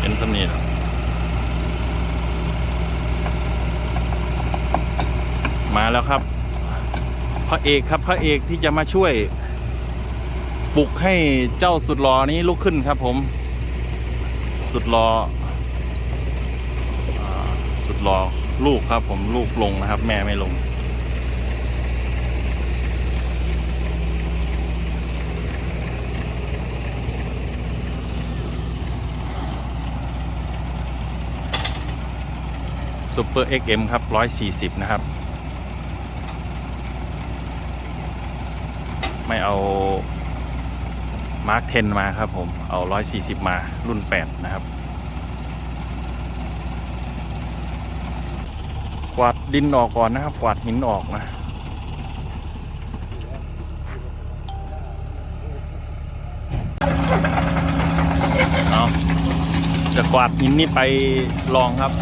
เป็นสำนีแล้วมาแล้วครับ พระเอกครับพระเอกที่จะมาช่วยปลุกให้เจ้าสุดหล่อนี้ลุกขึ้นครับผม สุดหล่ออ่าสุดหล่อลูกครับผมลูกลงนะครับ แม่ไม่ลง ซูเปอร์ XM ครับ 140 นะครับ ไม่เอามาร์ค10 มาครับผม เอา 140 มารุ่น 8 นะครับ กวาดดินออกก่อนนะครับ กวาดหินออกนะเอาจะกวาดหินนี่ไปลองครับ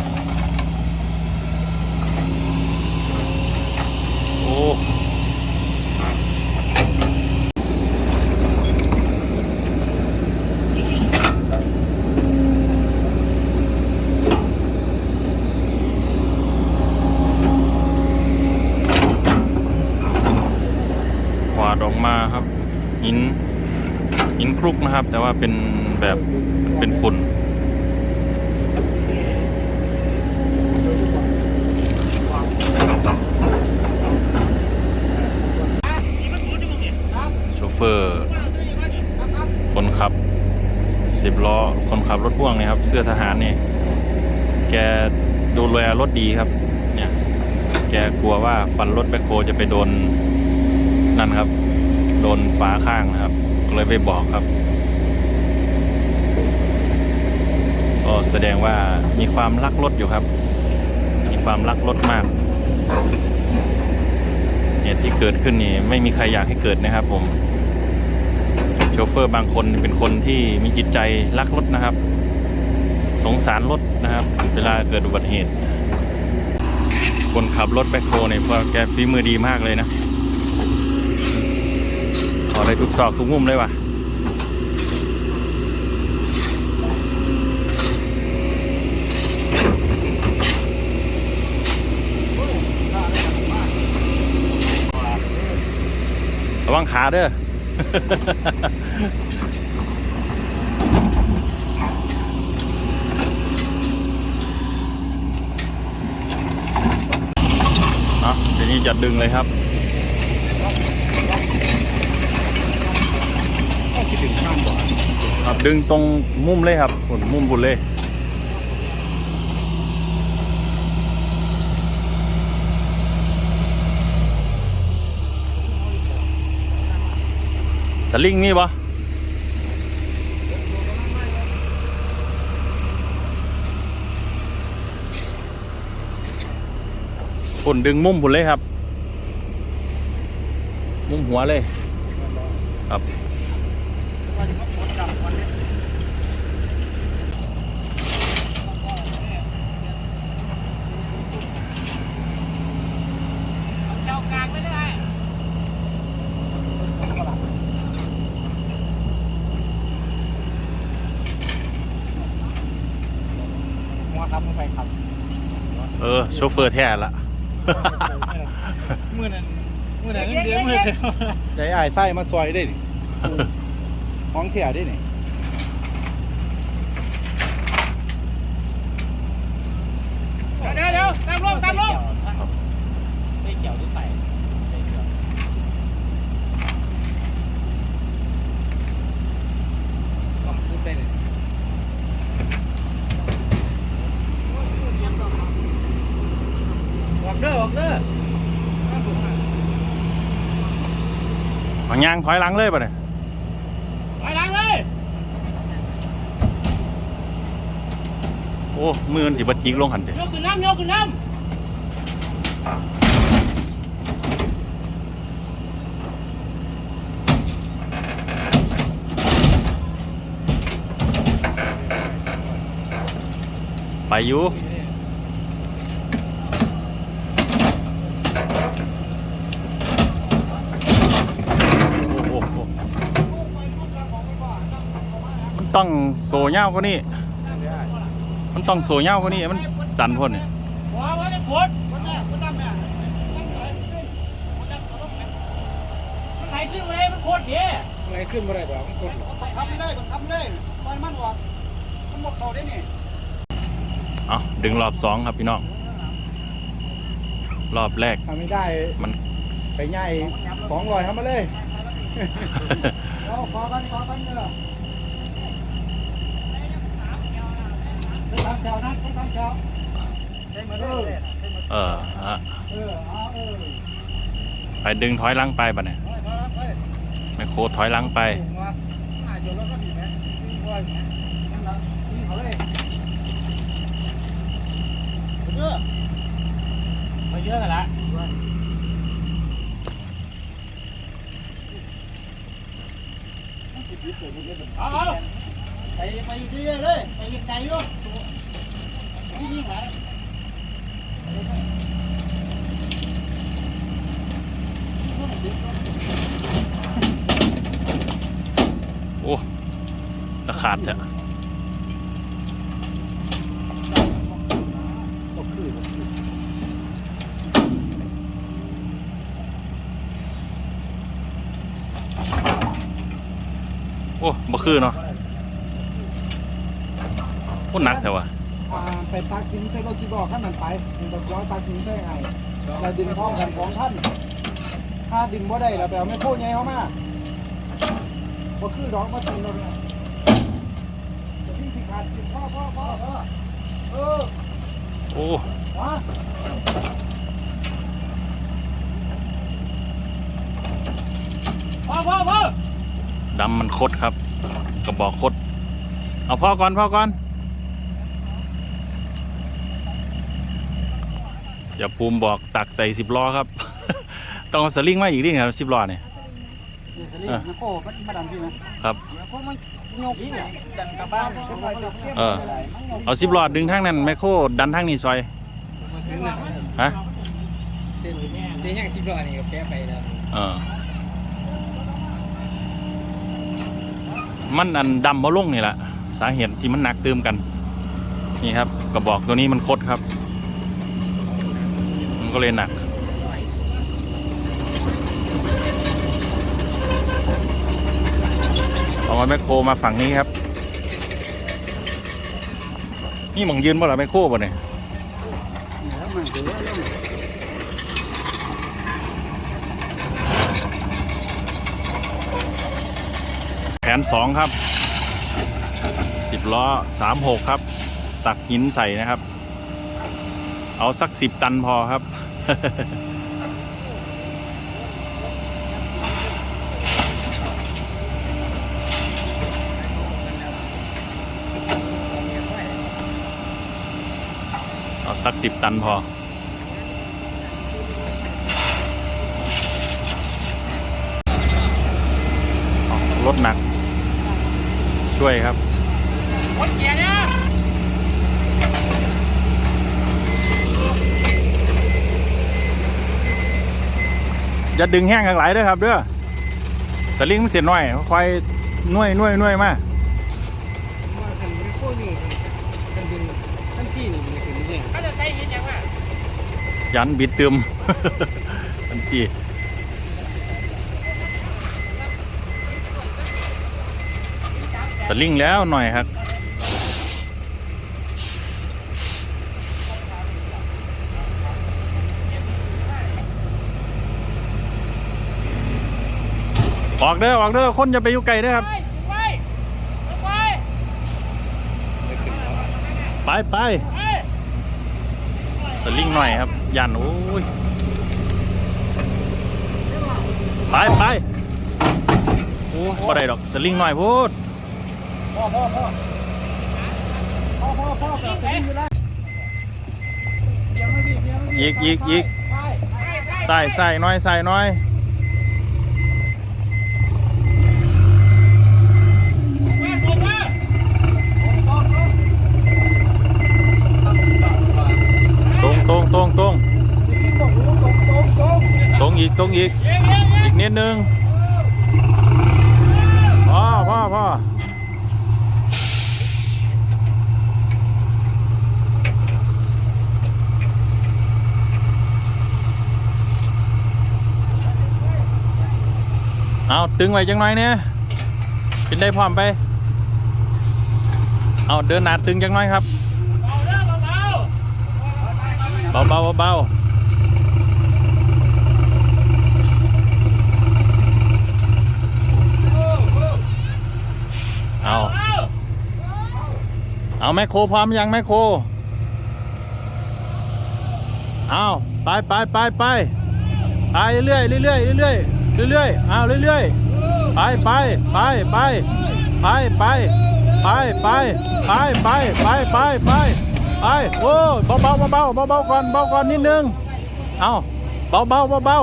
โอ้ กวาดออกมาครับ หิน หินค ลุกนะครับ แต่ว่าเป็นแบบเป็นฝุ่นโชเฟอร์ คนขับสิบล้อ คนขับรถพ่วงเนี่ยครับ เสื้อทหารเนี่ยแกดูแลรถดีครับ เนี่ย แกกลัวว่าฟันรถแบคโฮจะไปโดนนั่นครับ โดนฝาข้างนะครับ เลยไปบอกครับ ก็แสดงว่ามีความรักรถอยู่ครับ มีความรักรถมาก เหตุที่เกิดขึ้นนี่ไม่มีใครอยากให้เกิดนะครับ ผม โชเฟอร์บางคนเป็นคนที่มีจิตใจรักรถนะครับ สงสารรถนะครับ เวลาเกิดอุบัติเหตุ คนขับรถแบคโฮเนี่ยพอแกฝีมือดีมากเลยนะ อได้ทุกซอกทุกมุมเลยว่ะระวังขาเด้อเนาะทีนี้จะดึงเลยครับ ครับดึงตรงมุมเลยครับผลมุมบุญเลยสลิงมีปะผลดึงมุมผลเลยครับ มุมหัวเลยครับ เจ้ากลางไม่ได้ หัวครับมึงไปครับ เออ โชเฟอร์แท้ละมือนั้นมือนั้นยังเดียวมือเดียวได้อายไส้มาซอยได้นี่ห้องเที่ยได้นี่ เดี๋ยวเดี๋ยวตามลงตามลงได้เกี่ยวหรือไปต้องซื้อไปเลย ออกเด้อออกเด้อ หางยางถอยหลังเลยปะเนี่ยไปหลังเลยโอ้มือมันสิบัดจิกลงหันเด้ยกขึ้นน้ำยกขึ้นน้ไปอยู่ โอ้โหมัน ตต้องโซเง่าวกว่านี้มันต้องโซเง่าวกว่านี้มันสั่นพ่นนี่หัวหัวจะปวดคนแม่คนดำแม่มันไหลขึ้นมันไหลขึ้นมาเลยมันปวดเดี๋ยอะไรขึ้นมาได้ดอกมันกดบังคับไม่เลยบังคับไม่เลยมันมันออกมันบอกเขาได้นี่เอาดึงรอบสองครับพี่น้อง รอบแรกทำไม่ได้มันไปง่ายสองร้อยทำมาเลยเอาขอกันขอกันเด้อได้ตาม แถวนะได้ามแถวได้มาเลยเออฮะเออเอาเออไปดึงถอยหลังไปบัดเนี่ยไปขอรับไปไมโครถอยหลังไปว่าหน้าอยู่แล้วก็ดีไหมนี่ก่อนนั่นละนี่เขาเลยเด้อมาเยอะกันละเอาไปไปเรื่อยเลยไปยู่นี่ยิ่ง โอ้ตะขาดเถอะโอ้บ่คือเนาะโคตรหนักแต่ว่า อ่าไปตักหินใส่รถชิบอกขั้นมันไปมีรถร้อยตักหินใส่ไงเราดึงพร้อมกันสองท่านถ้าดึงบ่ได้เราไปเอาไม่โค้งใหญ่เข้ามาบ่คือดอกมาตีเราเนี่ยจะวิ่งสิขาดสิพ่อพ่อพ่อเออเออโอ้มาพอพอพอดำมันคดครับกระบอกคดเอาพ่อก่อนพ่อก่อน เสียภูมิบอกตักใส่สิบล้อครับ ต้องเอาสลิงมาอีกดิครับสิบล้อเนี่ยนี่สลิงมันโค้มันมาดันพี่นะครับแล้วก็มันยกเนี่ยดันกลับบ้านเออเอาสิบล้อดึงทางนั้นแมคโครดันทางนี้ซอยฮะเดี๋ยวยังสิบล้อนี่ก็แพ้ไปแล้วเออมันอันดำบ่ลงนี่แหละสาเหตุที่มันหนักตืมกัน นี่ครับกระบอกตัวนี้มันคดครับ มันก็เลยหนัก เอาไว้แมคโครมาฝั่งนี้ครับ นี่มองยืนบ่ล่ะแมคโครบ่เนี่ยแล้วมันเดือดแล้วแผนสองครับสิบล้อสามหกครับ ตักหินใส่นะครับ เอาสักสิบตันพอครับ เอาสักสิบตันพอรถหนัก ช่วยครับ ปวดเกียร์เนี่ย อย่าดึงแห้งข้างหลายเด้วยครับเด้อสลิงมันเสียหน่อยค่อยน่วยน่วยน่วยมาเขาจะใช้หินยังไงยันบิดเติมอันสี่สลิงแล้วหน่อยครับ ออกเด้อออกเด้อคนจะไปอยู่ไกลเด้อครับไปไปไปไปไปไปสลิงหน่อยครับยันโอ้ยไปไปโอ้บ่ได้ดอกสลิงหน่อยพูดพ่อพ่อพ่อพ่อพ่อพ่อกับวิ่งอยู่แล้วเดี๋ยวมาดิเดี๋ยวมาดิอีกอีกอีกไปใส่ใส่น้อยใส่น้อย ตรงตรงตรงตรงอีกตรงอีกอีกนิดนึงพ่อพ่อพ่อเอาตึงไว้จังหน่อยเนี่ยเป็นได้พร้อมไป เอาเดินหนาตึงจังหน่อยครับ เบาเบาเบาเอาเอาแมคโครพร้อมยังแมคโครเอาไปไปไปไปไปเรื่อยๆเรื่อยเรื่อยเรื่อยเอาเรื่อยๆไปไปไปไปไปไปไปไปไปไปไปไปไป ไปโอ้เบาเบาเบาเบาเบาก่อนเบาก่อนนิดนึงเอาเบาเบาเบาเบา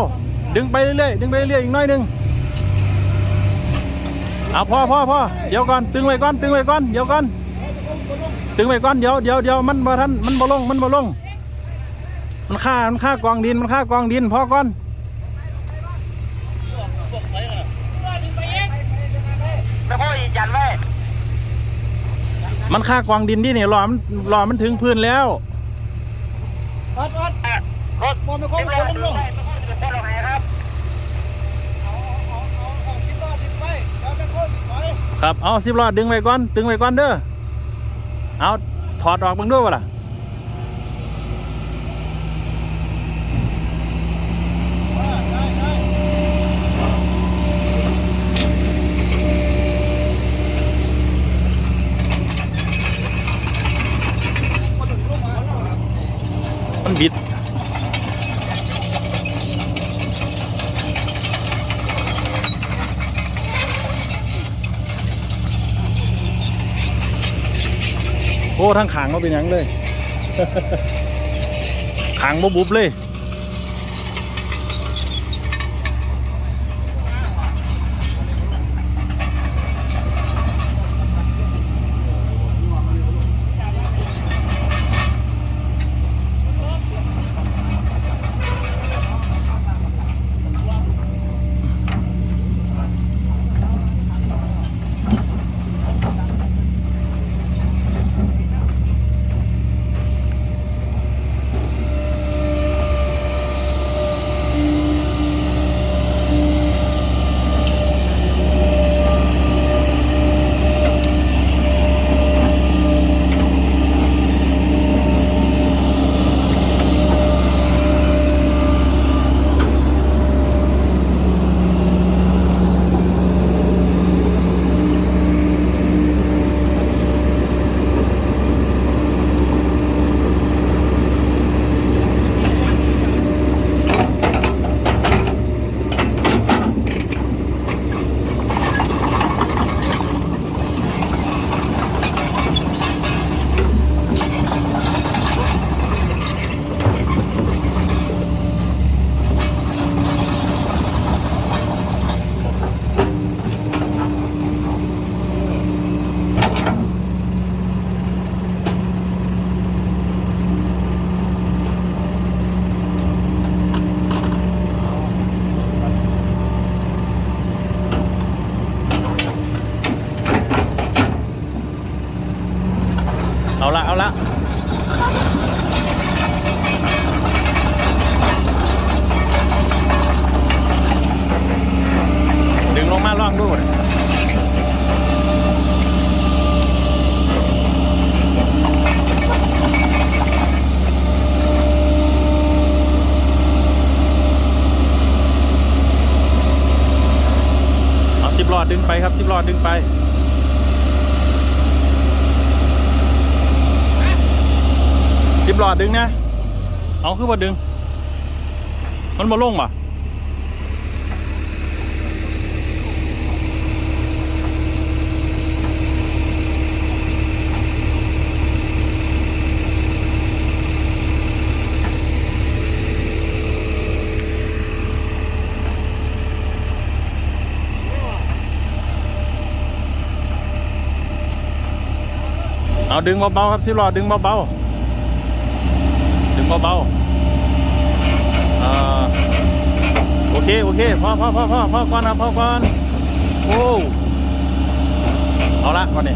ดึงไปเรื่อยดึงไปเรื่อยอีกน่อยนึงเอาพอพอพอเดี๋ยวก่อนตึงไว้ก่อนตึงไว้ก่อนเดี๋ยวก่อนตึงไว้ก่อนเดี๋ยวเดี๋ยวเดี๋ยวมันบ่ทันมันบ่ลงมันบ่ลง มันฆ่ามันฆ่ากองดินมันฆ่ากองดินพอก่อนแล้วพ่ออีกยันไว้ มันค่ากวางดินดิเนี่หลอมหลอมมันถึงพื้นแล้วอดอดรถมอไม่ครอเลยลุงครับ เอาสิบล้อดึงไว้ก่อน ดึงไว้ก่อนเด้อ เอาถอดออกมึงด้วยวะล่ะ ทั้งขางก็เป็นหยังเลย ขางบ่บุบเลย ดึงไปครับสิบล้อดดึงไปสิบหลอดดึงนะ เอาคือว่าดึง มันมาลงป่ะ เอาดึงเบาๆครับสิบหลอดดึงเบาๆดึงเบาๆอ่าโอเคโอเคพอพอพอพอพอก่อนนะพอก่อนโอ้เอาละวันนี้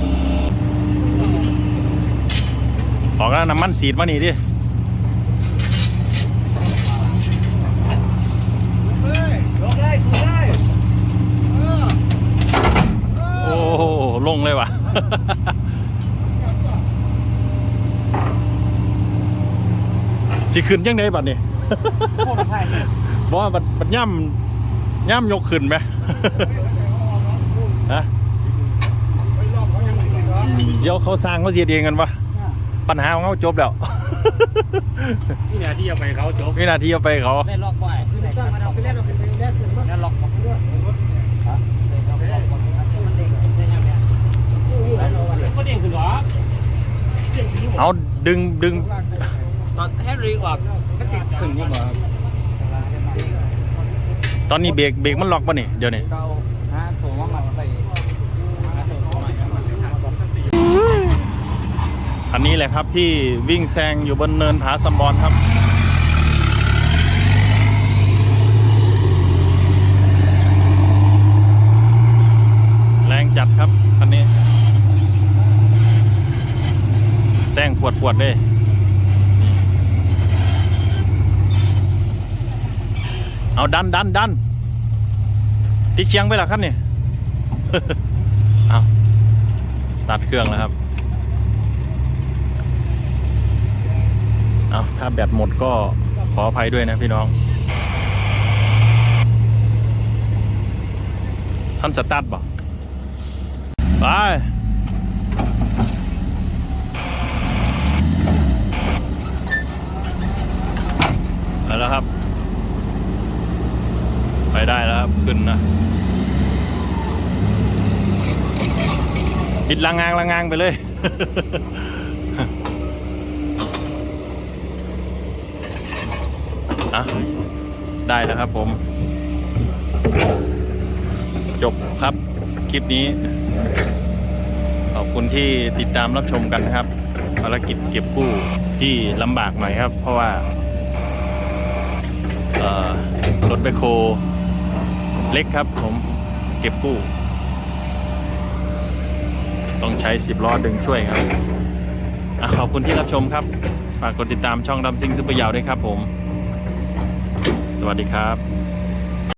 ออกแล้วน้ำมันสีดมานี่ดิเลยยกได้ถูได้เออลงเลยว่ะ สิขึ้นจังไดบัดนี้โคตรไทยบ่ว่าบัดบัดย่ำย่ำยกขึ้นไหมฮะไปรอบเขายังไม่ถึงเหรอเดี๋ยวเขาสร้างเขาเสียเองกันวะปัญหาของเขาจบแล้วนี่เนี่ยที่จะไปเขาจบวินาทีเอาไปเขาเล่นล็อกบ่อยคือไหนตั้งมันเอาไปเล่นเอาไปเล่นขึ้นมานั่นล็อกบ่เล่นล็อกบ่มันเด้งได้ยังไงก็เด้งขึ้นหรอเอาดึงดึง ตอนแฮร์รี่ออกมันสิขึ้นอยู่บ่ตอนนี้เบรกเบรกมันล็อกป่ะนี่เดี๋ยวนี้เก่าหาส่งว่ามันไปหาส่งมามันสิหักอันนี้แหละครับที่วิ่งแซงอยู่บนเนินผาสัมบอนครับ แรงจัดครับคันนี้ แซงปวดปวดๆเลย เอาดันดันดันที่เชียงไปหรอครับเนี่ยเอาตัดเครื่องแล้วครับ เอาถ้าแบตหมดก็ขออภัยด้วยนะพี่น้อง ท่านสตาร์ทบ่ไปไปแล้วครับ ไปได้แล้วครับ ขึ้นนะบิดลางงางลางงางไปเลย อะ ได้แล้วครับผม จบครับ คลิปนี้ ขอบคุณที่ติดตามรับชมกันนะครับ ภารกิจเก็บกู้ที่ลำบากหน่อยครับ เพราะว่ารถแบคโค เล็กครับผมเก็บกู้ ต้องใช้สิบล้อดึงช่วยครับอขอบคุณที่รับชมครับ ฝากกดติดตามช่องดำซิงซุปเปอร์ยาวด้วยครับผม สวัสดีครับ